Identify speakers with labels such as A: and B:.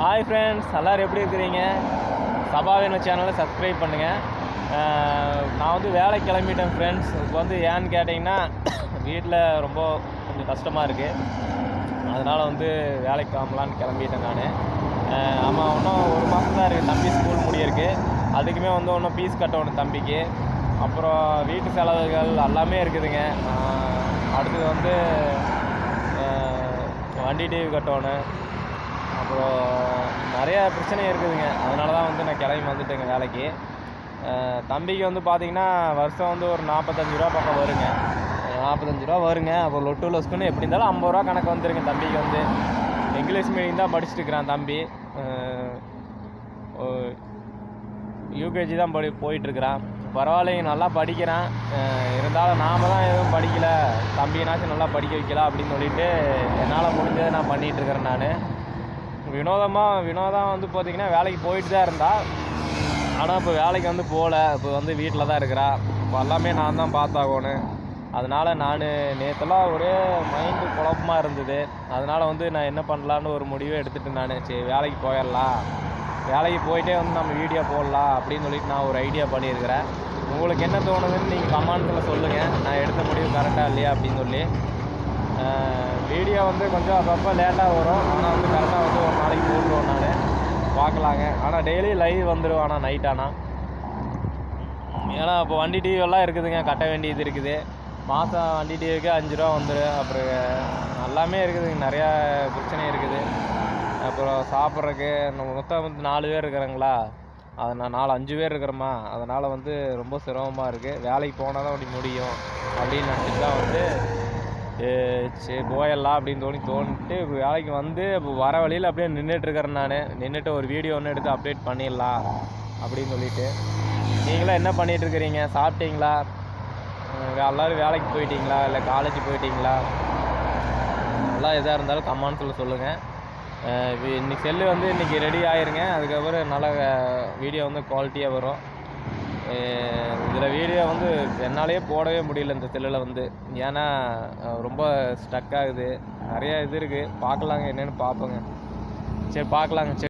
A: Hi friends எல்லோரும் எப்படி இருக்கிறீங்க? சபாவின சேனலை சப்ஸ்கிரைப் பண்ணுங்கள் நான் வந்து வேலை கிளம்பிட்டேன் ஃப்ரெண்ட்ஸ் இப்போ வந்து ஏன்னு கேட்டிங்கன்னா வீட்டில் ரொம்ப கொஞ்சம் கஷ்டமாக இருக்குது அதனால் வந்து வேலைக்கு கிளம்பலான்னு கிளம்பிட்டேன் நான். ஆமாம் இன்னும் ஒரு மாதம் தான் இருக்குது தம்பி ஸ்கூல் முடியிருக்கு அதுக்குமே வந்து இன்னும் ஃபீஸ் கட்டணும் தம்பிக்கு. அப்புறம் வீட்டு செலவுகள் எல்லாமே இருக்குதுங்க. அடுத்தது வந்து வண்டி டிவி கட்டணும். அப்புறம் நிறைய பிரச்சனை இருக்குதுங்க. அதனால தான் வந்து நான் கிளம்பி வந்துட்டேங்க வேலைக்கு. தம்பிக்கு வந்து பார்த்தீங்கன்னா வருஷம் வந்து ஒரு நாற்பத்தஞ்சு ரூபா பக்கம் வருங்க. நாற்பத்தஞ்சு ரூபா வருங்க. அப்புறம் லொட்டு லொஸ்க்குன்னு எப்படி இருந்தாலும் ஐம்பது ரூபா கணக்கு வந்துருங்க தம்பிக்கு வந்து. இங்கிலீஷ் மீடியம் தான் படிச்சுட்டு இருக்கிறான் தம்பி யூகேஜி தான் படி போயிட்டுருக்கிறான். பரவாயில்லைங்க நல்லா படிக்கிறான். இருந்தாலும் நாம் தான் எதுவும் படிக்கலை. தம்பினாச்சும் நல்லா படிக்க வைக்கலாம் அப்படின்னு சொல்லிட்டு என்னால் முடிஞ்சதை நான் பண்ணிகிட்டு இருக்கிறேன் நான். வினோதமாக வினோதம் வந்து பார்த்திங்கன்னா வேலைக்கு போயிட்டு தான் இருந்தா. ஆனால் இப்போ வேலைக்கு வந்து போகல இப்போ வந்து வீட்டில் தான் இருக்கிறா. இப்போ எல்லாமே நான் தான் பார்த்தாகணும் அதனால் நான் நேற்றுலாம் ஒரே மைண்டு குழப்பமாக இருந்தது. அதனால் வந்து நான் என்ன பண்ணலான்னு ஒரு முடிவை எடுத்துகிட்டு நான். சரி வேலைக்கு போயிடலாம். வேலைக்கு போயிட்டே வந்து நம்ம வீடியோ போடலாம் அப்படின்னு சொல்லிட்டு நான் ஒரு ஐடியா பண்ணியிருக்கிறேன். உங்களுக்கு என்ன தோணுதுன்னு நீங்கள் கமெண்ட்ஸில் சொல்லுங்கள் நான் எடுத்த முடிவு கரெக்டாக இல்லையா அப்படின்னு சொல்லி. வீடியோ வந்து கொஞ்சம் அப்பப்போ லேட்டாக வரும். ஆனால் வந்து கரெக்டாக வந்து ஒரு நாளைக்கு போட்டுருவோம் நான் பார்க்கலாங்க ஆனால் டெய்லி லைவ் வந்துடும் ஆனால் நைட் ஆனால் ஏன்னா இப்போ வண்டி டிவியெல்லாம் இருக்குதுங்க. கட்ட வேண்டியது இருக்குது. மாதம் வண்டி டிவிக்கு அஞ்சு ரூபா வந்துடும் அப்புறம் எல்லாமே இருக்குதுங்க. நிறையா பிரச்சனை இருக்குது. அப்புறம் சாப்பிட்றதுக்கு நம்ம மொத்தம் வந்து நாலு பேர் இருக்கிறாங்களா? அது நான் நாலு அஞ்சு பேர் இருக்கிறோமா? அதனால் வந்து ரொம்ப சிரமமாக இருக்குது வேலைக்கு போனால் தான் அப்படி முடியும். அப்படின்னு நினச்சிட்டு தான் வந்து சரி போயிடலாம் அப்படின்னு தோணி தோணிட்டு வேலைக்கு வந்து இப்போ வர வழியில் அப்படியே நின்றுட்டுருக்கிறேன் நான். நின்றுட்டு ஒரு வீடியோ ஒன்று எடுத்து அப்டேட் பண்ணிடலாம் அப்படின்னு சொல்லிட்டு. நீங்களாம் என்ன பண்ணிகிட்ருக்கிறீங்க சாப்பிட்டீங்களா? எல்லோரும் வேலைக்கு போயிட்டீங்களா? இல்லை காலேஜ் போயிட்டீங்களா? எல்லாம் எதாக இருந்தாலும் கமெண்ட்ஸில் சொல்லுங்கள் இன்னைக்கு செல்லு வந்து இன்றைக்கி ரெடி ஆயிருங்க. அதுக்கப்புறம் நல்ல வீடியோ வந்து குவாலிட்டியாக வரும். இதில் வீடியோ வந்து என்னாலேயே போடவே முடியல இந்த செல்லில் வந்து. ஏன்னா ரொம்ப ஸ்டக் ஆகுது. நிறையா இது இருக்குது பார்க்கலாங்க என்னென்னு பார்ப்போங்க. சரி பார்க்கலாங்க. சரி